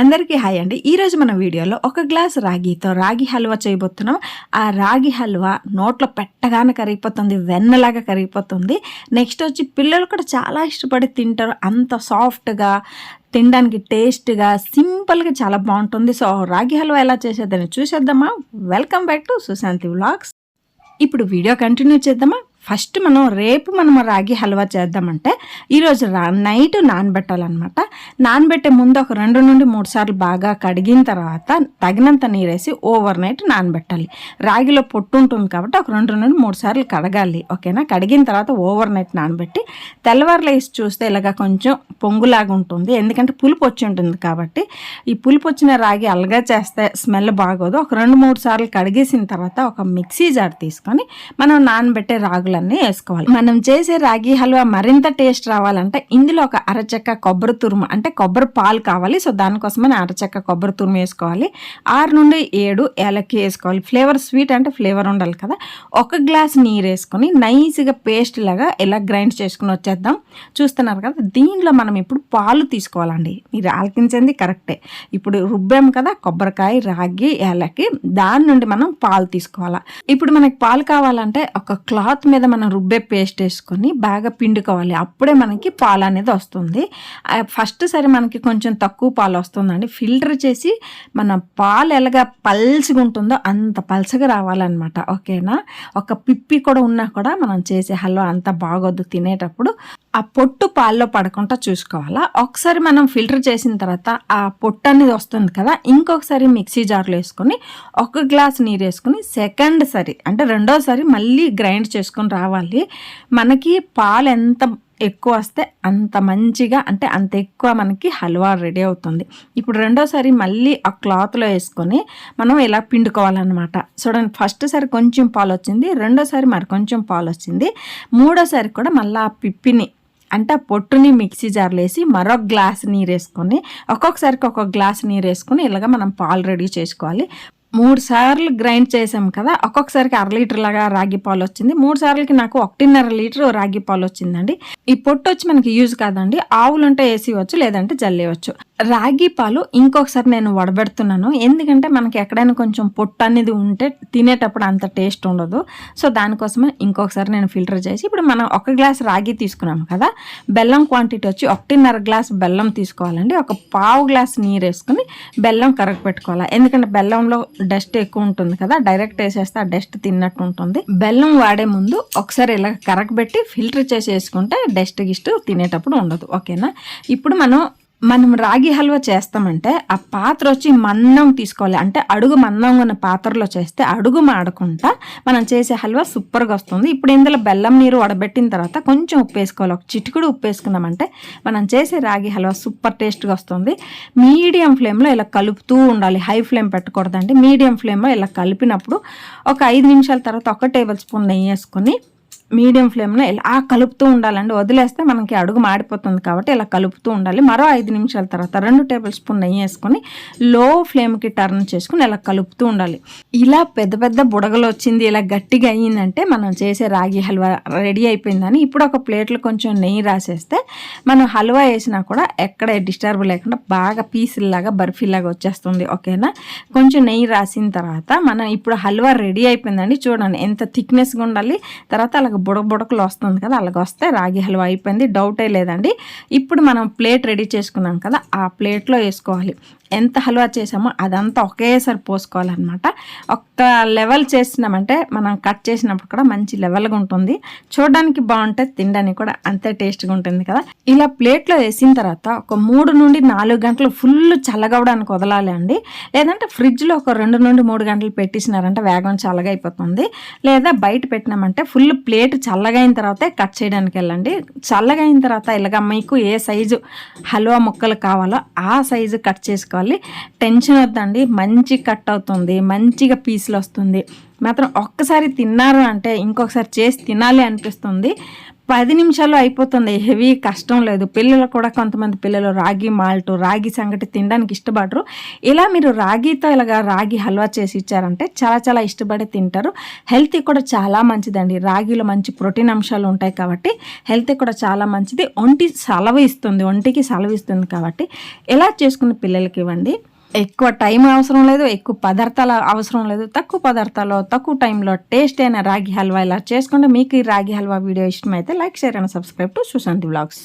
అందరికీ హాయ్ అండి. ఈరోజు మన వీడియోలో ఒక గ్లాస్ రాగితో రాగి హల్వా చేయబోతున్నాం. ఆ రాగి హల్వా నోట్లో పెట్టగానే కరిగిపోతుంది వెన్నలాగా కరిగిపోతుంది. నెక్స్ట్ వచ్చి పిల్లలు కూడా చాలా ఇష్టపడి తింటారు. అంత సాఫ్ట్గా తినడానికి టేస్ట్గా సింపుల్గా చాలా బాగుంటుంది. సో రాగి హల్వా ఎలా చేసేదని చూసేద్దామా? Welcome back to Sushanti vlogs. ఇప్పుడు వీడియో కంటిన్యూ చేద్దామా? ఫస్ట్ మనం రేపు మనం రాగి హల్వా చేద్దామంటే ఈరోజు రా నైట్ నానబెట్టాలన్నమాట. నానబెట్టే ముందు ఒక రెండు నుండి మూడు సార్లు బాగా కడిగిన తర్వాత తగినంత నీరేసి ఓవర్ నైట్ నానబెట్టాలి. రాగిలో పొట్టు ఉంటుంది కాబట్టి ఒక రెండు నుండి మూడు సార్లు కడగాలి ఓకేనా? కడిగిన తర్వాత ఓవర్ నైట్ నానబెట్టి తెల్లవారులు వేసి చూస్తే ఇలాగ కొంచెం పొంగులాగా ఉంటుంది. ఎందుకంటే పులుపు వచ్చి ఉంటుంది కాబట్టి ఈ పులుపు వచ్చిన రాగి అలగా చేస్తే స్మెల్ బాగోదు. ఒక రెండు మూడు సార్లు కడిగేసిన తర్వాత ఒక మిక్సీ జార్ తీసుకొని మనం నానబెట్టే రాగులన్నీ వేసుకోవాలి. మనం చేసే రాగి హల్వా మరింత టేస్ట్ రావాలంటే ఇందులో ఒక అరచక్క కొబ్బరి తురుము అంటే కొబ్బరి పాలు కావాలి. సో దానికోసమని అరచెక్క కొబ్బరి తురుము వేసుకోవాలి. ఆరు నుండి ఏడు ఏలక్కి వేసుకోవాలి. ఫ్లేవర్ స్వీట్ అంటే ఫ్లేవర్ ఉండాలి కదా. ఒక గ్లాస్ నీరు వేసుకొని నైస్గా పేస్ట్ లాగా ఎలా గ్రైండ్ చేసుకుని వచ్చేద్దాం. చూస్తున్నారు కదా దీనిలో మనం ఇప్పుడు పాలు తీసుకోవాలండి. మీరు ఆలకించింది కరెక్టే. ఇప్పుడు రుబ్బాం కదా కొబ్బరికాయ రాగి ఏలకి దాని నుండి మనం పాలు తీసుకోవాలా. ఇప్పుడు మనకి పాలు కావాలంటే ఒక క్లాత్ మీద మనం రుబ్బే పేస్ట్ వేసుకొని బాగా పిండుకోవాలి. అప్పుడే మనకి పాలు అనేది వస్తుంది. ఫస్ట్ సరే మనకి కొంచెం తక్కువ పాలు వస్తుందండి. ఫిల్టర్ చేసి మన పాలు ఎలాగా పల్చగా ఉంటుందో అంత పల్చగా రావాలన్నమాట. ఓకేనా? ఒక పిప్పి కూడా ఉన్నా కూడా మనం చేసే హల్వా అంత బాగోద్దు తినేటప్పుడు. ఆ పొట్టు పాల్లో పడకుండా చూసుకోవాలా? ఒకసారి మనం ఫిల్టర్ చేసిన తర్వాత ఆ పొట్టు అనేది వస్తుంది కదా ఇంకొకసారి మిక్సీ జార్లో వేసుకొని ఒక గ్లాస్ నీరు వేసుకొని సెకండ్ సరి అంటే రెండోసారి మళ్ళీ గ్రైండ్ చేసుకొని రావాలి. మనకి పాలు ఎంత ఎక్కువ వస్తే అంత మంచిగా అంటే అంత ఎక్కువ మనకి హల్వా రెడీ అవుతుంది. ఇప్పుడు రెండోసారి మళ్ళీ ఆ క్లాత్లో వేసుకొని మనం ఇలా పిండుకోవాలన్నమాట. చూడండి ఫస్ట్ సారి కొంచెం పాలు వచ్చింది రెండోసారి మరి కొంచెం పాలు వచ్చింది మూడోసారి కూడా మళ్ళీ ఆ పిప్పిని అంటే ఆ పొట్టుని మిక్సీ జార్లో వేసి మరొక గ్లాస్ నీరు వేసుకొని ఒక్కొక్కసారికి ఒక్కొక్క గ్లాస్ నీరు వేసుకొని ఇలాగ మనం పాలు రెడీ చేసుకోవాలి. మూడు సార్లు గ్రైండ్ చేసాం కదా ఒక్కొక్కసారికి అర లీటర్ లాగా రాగి పాలు వచ్చింది. మూడు సార్లకి నాకు ఒకటిన్నర లీటర్ రాగి పాలు వచ్చిందండి. ఈ పొట్టు వచ్చి మనకి యూజ్ కాదండి. ఆవులు ఉంటే లేదంటే జల్లేయవచ్చు రాగి పాలు ఇంకొకసారి నేను వడబెడుతున్నాను. ఎందుకంటే మనకి ఎక్కడైనా కొంచెం పొట్టు అనేది ఉంటే తినేటప్పుడు అంత టేస్ట్ ఉండదు. సో దానికోసమే ఇంకొకసారి నేను ఫిల్టర్ చేసి ఇప్పుడు మనం ఒక గ్లాస్ రాగి తీసుకున్నాం కదా బెల్లం క్వాంటిటీ వచ్చి ఒకటిన్నర గ్లాస్ బెల్లం తీసుకోవాలండి. ఒక పావు గ్లాస్ నీరు వేసుకుని బెల్లం కరగ పెట్టుకోవాలి ఎందుకంటే బెల్లంలో డస్ట్ ఎక్కువ ఉంటుంది కదా డైరెక్ట్ వేసేస్తే ఆ డస్ట్ తిన్నట్టు ఉంటుంది. బెల్లం వాడే ముందు ఒకసారి ఇలా కరెక్ట్ పెట్టి ఫిల్టర్ చేసి వేసుకుంటే డస్ట్ గిస్ట్ తినేటప్పుడు ఉండదు ఓకేనా? ఇప్పుడు మనం మనం రాగి హల్వా చేస్తామంటే ఆ పాత్ర వచ్చి మందం తీసుకోవాలి. అంటే అడుగు మన్నం ఉన్న పాత్రలో చేస్తే అడుగు మాడకుండా మనం చేసే హల్వా సూపర్గా వస్తుంది. ఇప్పుడు ఇందులో బెల్లం నీరు వడబెట్టిన తర్వాత కొంచెం ఉప్పు వేసుకోవాలి. ఒక చిటికుడు ఉప్పు వేసుకున్నామంటే మనం చేసే రాగి హల్వా సూపర్ టేస్ట్గా వస్తుంది. మీడియం ఫ్లేమ్లో ఇలా కలుపుతూ ఉండాలి. High flame పెట్టకూడదండి. మీడియం ఫ్లేమ్లో ఇలా కలిపినప్పుడు ఒక ఐదు నిమిషాల తర్వాత ఒక టేబుల్ స్పూన్ నెయ్యి వేసుకొని మీడియం ఫ్లేమ్లో ఇలా కలుపుతూ ఉండాలండి. వదిలేస్తే మనకి అడుగు మాడిపోతుంది కాబట్టి ఇలా కలుపుతూ ఉండాలి. మరో ఐదు నిమిషాల తర్వాత రెండు టేబుల్ స్పూన్ నెయ్యి వేసుకొని లో ఫ్లేమ్కి టర్న్ చేసుకుని ఇలా కలుపుతూ ఉండాలి. ఇలా పెద్ద పెద్ద బుడగలు వచ్చింది ఇలా గట్టిగా అయ్యిందంటే మనం చేసే రాగి హల్వా రెడీ అయిపోయిందని. ఇప్పుడు ఒక ప్లేట్లో కొంచెం నెయ్యి రాసేస్తే మనం హల్వా వేసినా కూడా ఎక్కడ డిస్టర్బ్ లేకుండా బాగా పీసుల్లాగా బర్ఫీలాగా వచ్చేస్తుంది. ఓకేనా? కొంచెం నెయ్యి రాసిన తర్వాత మనం ఇప్పుడు హల్వా రెడీ అయిపోయిందండి. చూడండి ఎంత థిక్నెస్గా ఉండాలి. తర్వాత అలాగ బుడక బుడకలు వస్తుంది కదా అలాగ వస్తే రాగి హల్వా అయిపోయింది. డౌటే లేదండి. ఇప్పుడు మనం ప్లేట్ రెడీ చేసుకున్నాం కదా ఆ ప్లేట్లో వేసుకోవాలి. ఎంత హల్వా చేసామో అదంతా ఒకేసారి పోసుకోవాలన్నమాట. ఒక్క లెవెల్ చేసినామంటే మనం కట్ చేసినప్పుడు కూడా మంచి లెవెల్గా ఉంటుంది. చూడడానికి బాగుంటే తినడానికి కూడా అంతే టేస్ట్గా ఉంటుంది కదా. ఇలా ప్లేట్లో వేసిన తర్వాత ఒక మూడు నుండి నాలుగు గంటలు ఫుల్ చల్లగవడానికి వదలాలి అండి. లేదంటే ఫ్రిడ్జ్లో ఒక రెండు నుండి మూడు గంటలు పెట్టేసినారంటే వేగం చల్లగా అయిపోతుంది. లేదా బయట పెట్టినామంటే ఫుల్ ప్లేట్ చల్లగా అయిన తర్వాతే కట్ చేయడానికి వెళ్ళండి. చల్లగా అయిన తర్వాత ఇలాగ మీకు ఏ సైజు హల్వా ముక్కలు కావాలో ఆ సైజు కట్ చేసుకోవాలి. టెన్షన్ వద్దండి. మంచి కట్ అవుతుంది. మంచిగా పీసులు వస్తుంది. మాత్రం ఒక్కసారి తిన్నారు అంటే ఇంకొకసారి చేసి తినాలి అనిపిస్తుంది. పది నిమిషాల్లో అయిపోతుంది. హెవీ కష్టం లేదు. పిల్లలు కూడా కొంతమంది పిల్లలు రాగి మాల్ట్ రాగి సంగటి తినడానికి ఇష్టపడరు. ఇలా మీరు రాగితో ఇలాగా రాగి హల్వా చేసి ఇచ్చారంటే చాలా చాలా ఇష్టపడి తింటారు. హెల్త్ కూడా చాలా మంచిదండి. రాగిలో మంచి ప్రోటీన్ అంశాలు ఉంటాయి కాబట్టి హెల్త్ కూడా చాలా మంచిది. ఒంటి సలవ ఇస్తుంది. ఒంటికి సలవ ఇస్తుంది కాబట్టి ఎలా చేసుకున్న పిల్లలకి ఇవ్వండి. ఎక్కువ టైం అవసరం లేదు ఎక్కువ పదార్థాల అవసరం లేదు. తక్కువ పదార్థాలు తక్కువ టైంలో టేస్ట్ అయిన రాగి హల్వా ఇలా చేసుకుంటే మీకు ఈ రాగి హల్వా వీడియో ఇష్టమైతే like share and subscribe to Sushanti blogs.